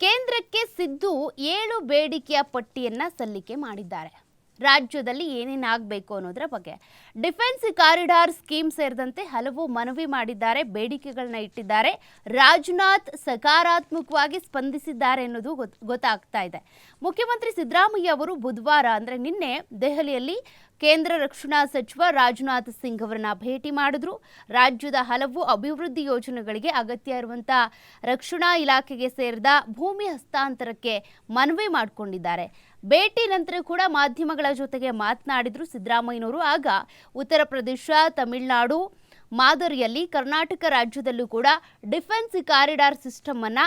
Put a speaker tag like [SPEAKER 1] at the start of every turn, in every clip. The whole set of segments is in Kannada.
[SPEAKER 1] ಕೇಂದ್ರಕ್ಕೆ ಸಿದ್ದು ಏಳು ಬೇಡಿಕೆಯ ಪಟ್ಟಿಯನ್ನ ಸಲ್ಲಿಕೆ ಮಾಡಿದ್ದಾರೆ. ರಾಜ್ಯದಲ್ಲಿ ಏನೇನಾಗಬೇಕು ಅನ್ನೋದರ ಬಗ್ಗೆ. ಡಿಫೆನ್ಸ್ ಕಾರಿಡಾರ್ ಸ್ಕೀಮ್ ಸೇರಿದಂತೆ ಹಲವು ಮನವಿ ಮಾಡಿದ್ದಾರೆ, ಬೇಡಿಕೆಗಳನ್ನ ಇಟ್ಟಿದ್ದಾರೆ. ರಾಜನಾಥ್ ಸಕಾರಾತ್ಮಕವಾಗಿ ಸ್ಪಂದಿಸಿದ್ದಾರೆ ಅನ್ನೋದು ಗೊತ್- ಗೊತ್ತಾಗ್ತಾ ಇದೆ. ಮುಖ್ಯಮಂತ್ರಿ ಸಿದ್ದರಾಮಯ್ಯ ಅವರು ಬುಧವಾರ ಅಂದ್ರೆ ನಿನ್ನೆ ದೆಹಲಿಯಲ್ಲಿ ಕೇಂದ್ರ ರಕ್ಷಣಾ ಸಚಿವ ರಾಜನಾಥ್ ಸಿಂಗ್ ಅವರನ್ನ ಭೇಟಿ ಮಾಡಿದ್ರು. ರಾಜ್ಯದ ಹಲವು ಅಭಿವೃದ್ಧಿ ಯೋಜನೆಗಳಿಗೆ ಅಗತ್ಯ ಇರುವಂತ ರಕ್ಷಣಾ ಇಲಾಖೆಗೆ ಸೇರಿದ ಭೂಮಿ ಹಸ್ತಾಂತರಕ್ಕೆ ಮನವಿ ಮಾಡಿಕೊಂಡಿದ್ದಾರೆ. ಭೇಟಿ ನಂತರ ಕೂಡ ಮಾಧ್ಯಮಗಳ ಜೊತೆಗೆ ಮಾತನಾಡಿದ್ರು ಸಿದ್ದರಾಮಯ್ಯನವರು. ಆಗ ಉತ್ತರ ಪ್ರದೇಶ, ತಮಿಳುನಾಡು ಮಾದರಿಯಲ್ಲಿ ಕರ್ನಾಟಕ ರಾಜ್ಯದಲ್ಲೂ ಕೂಡ ಡಿಫೆನ್ಸ್ ಕಾರಿಡಾರ್ ಸಿಸ್ಟಮ್ ಅನ್ನ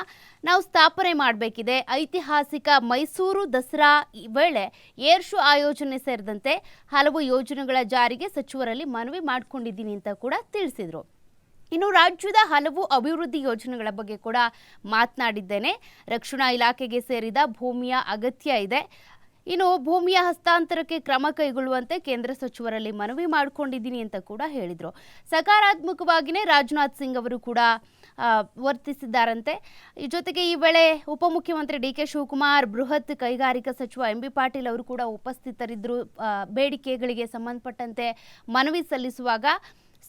[SPEAKER 1] ನಾವು ಸ್ಥಾಪನೆ ಮಾಡಬೇಕಿದೆ. ಐತಿಹಾಸಿಕ ಮೈಸೂರು ದಸರಾ ವೇಳೆ ಏರ್ ಶೋ ಆಯೋಜನೆ ಸೇರಿದಂತೆ ಹಲವು ಯೋಜನೆಗಳ ಜಾರಿಗೆ ಸಚಿವರಲ್ಲಿ ಮನವಿ ಮಾಡಿಕೊಂಡಿದ್ದೀನಿ ಅಂತ ಕೂಡ ತಿಳಿಸಿದರು. ಇನ್ನು ರಾಜ್ಯದ ಹಲವು ಅಭಿವೃದ್ಧಿ ಯೋಜನೆಗಳ ಬಗ್ಗೆ ಕೂಡ ಮಾತನಾಡಿದ್ದೇನೆ. ರಕ್ಷಣಾ ಇಲಾಖೆಗೆ ಸೇರಿದ ಭೂಮಿಯ ಅಗತ್ಯ ಇದೆ. ಇನ್ನು ಭೂಮಿಯ ಹಸ್ತಾಂತರಕ್ಕೆ ಕ್ರಮ ಕೈಗೊಳ್ಳುವಂತೆ ಕೇಂದ್ರ ಸಚಿವರಲ್ಲಿ ಮನವಿ ಮಾಡಿಕೊಂಡಿದ್ದೀನಿ ಅಂತ ಕೂಡ ಹೇಳಿದರು. ಸಕಾರಾತ್ಮಕವಾಗಿಯೇ ರಾಜನಾಥ್ ಸಿಂಗ್ ಅವರು ಕೂಡ ವರ್ತಿಸಿದ್ದಾರಂತೆ. ಜೊತೆಗೆ ಈ ವೇಳೆ ಉಪಮುಖ್ಯಮಂತ್ರಿ ಡಿ ಕೆ ಶಿವಕುಮಾರ್, ಬೃಹತ್ ಕೈಗಾರಿಕಾ ಸಚಿವ ಎಂ ಬಿ ಪಾಟೀಲ್ ಅವರು ಕೂಡ ಉಪಸ್ಥಿತರಿದ್ದರು ಬೇಡಿಕೆಗಳಿಗೆ ಸಂಬಂಧಪಟ್ಟಂತೆ ಮನವಿ ಸಲ್ಲಿಸುವಾಗ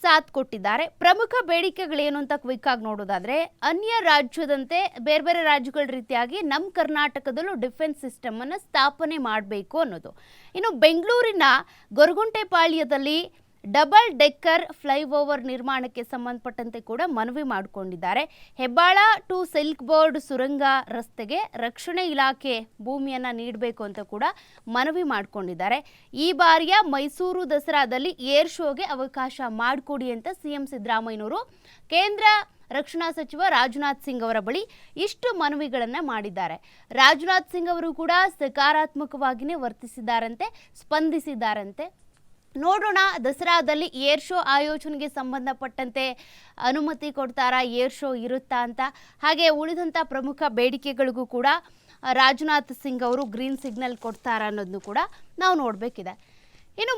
[SPEAKER 1] ಸಾಥ್ ಕೊಟ್ಟಿದ್ದಾರೆ. ಪ್ರಮುಖ ಬೇಡಿಕೆಗಳೇನು ಅಂತ ಕ್ವಿಕ್ ಆಗಿ ನೋಡೋದಾದ್ರೆ, ಅನ್ಯ ರಾಜ್ಯದಂತೆ ಬೇರೆ ಬೇರೆ ರಾಜ್ಯಗಳ ರೀತಿಯಾಗಿ ನಮ್ಮ ಕರ್ನಾಟಕದಲ್ಲೂ ಡಿಫೆನ್ಸ್ ಸಿಸ್ಟಮ್ ಅನ್ನು ಸ್ಥಾಪನೆ ಮಾಡಬೇಕು ಅನ್ನೋದು. ಇನ್ನು ಬೆಂಗಳೂರಿನ ಗೊರಗುಂಟೆಪಾಳ್ಯದಲ್ಲಿ ಡಬಲ್ ಡೆಕ್ಕರ್ ಫ್ಲೈಓವರ್ ನಿರ್ಮಾಣಕ್ಕೆ ಸಂಬಂಧಪಟ್ಟಂತೆ ಕೂಡ ಮನವಿ ಮಾಡಿಕೊಂಡಿದ್ದಾರೆ. ಹೆಬ್ಬಾಳ ಟು ಸಿಲ್ಕ್ ಬೋರ್ಡ್ ಸುರಂಗ ರಸ್ತೆಗೆ ರಕ್ಷಣೆ ಇಲಾಖೆ ಭೂಮಿಯನ್ನು ನೀಡಬೇಕು ಅಂತ ಕೂಡ ಮನವಿ ಮಾಡಿಕೊಂಡಿದ್ದಾರೆ. ಈ ಬಾರಿಯ ಮೈಸೂರು ದಸರಾದಲ್ಲಿ ಏರ್ ಶೋಗೆ ಅವಕಾಶ ಮಾಡಿಕೊಡಿ ಅಂತ ಸಿಎಂ ಸಿದ್ದರಾಮಯ್ಯನವರು ಕೇಂದ್ರ ರಕ್ಷಣಾ ಸಚಿವ ರಾಜನಾಥ್ ಸಿಂಗ್ ಅವರ ಬಳಿ ಇಷ್ಟು ಮನವಿಗಳನ್ನು ಮಾಡಿದ್ದಾರೆ. ರಾಜನಾಥ್ ಸಿಂಗ್ ಅವರು ಕೂಡ ಸಕಾರಾತ್ಮಕವಾಗಿಯೇ ವರ್ತಿಸಿದ್ದಾರಂತೆ, ಸ್ಪಂದಿಸಿದ್ದಾರಂತೆ. ನೋಡೋಣ. ದಸರಾದಲ್ಲಿ ಏರ್ ಶೋ ಆಯೋಜನೆಗೆ ಸಂಬಂಧಪಟ್ಟಂತೆ ಅನುಮತಿ ಕೊಡ್ತಾರಾ? ಏರ್ ಶೋ ಇರುತ್ತಾ ಅಂತ. ಹಾಗೆ ಉಳಿದಂಥ ಪ್ರಮುಖ ಬೇಡಿಕೆಗಳಿಗೂ ಕೂಡ, ರಾಜನಾಥ್ ಸಿಂಗ್ ಅವರು ಗ್ರೀನ್ ಸಿಗ್ನಲ್ ಕೊಡ್ತಾರಾ ಅನ್ನೋದನ್ನು ಕೂಡ ನಾವು ನೋಡಬೇಕಿದೆ. ಇನ್ನು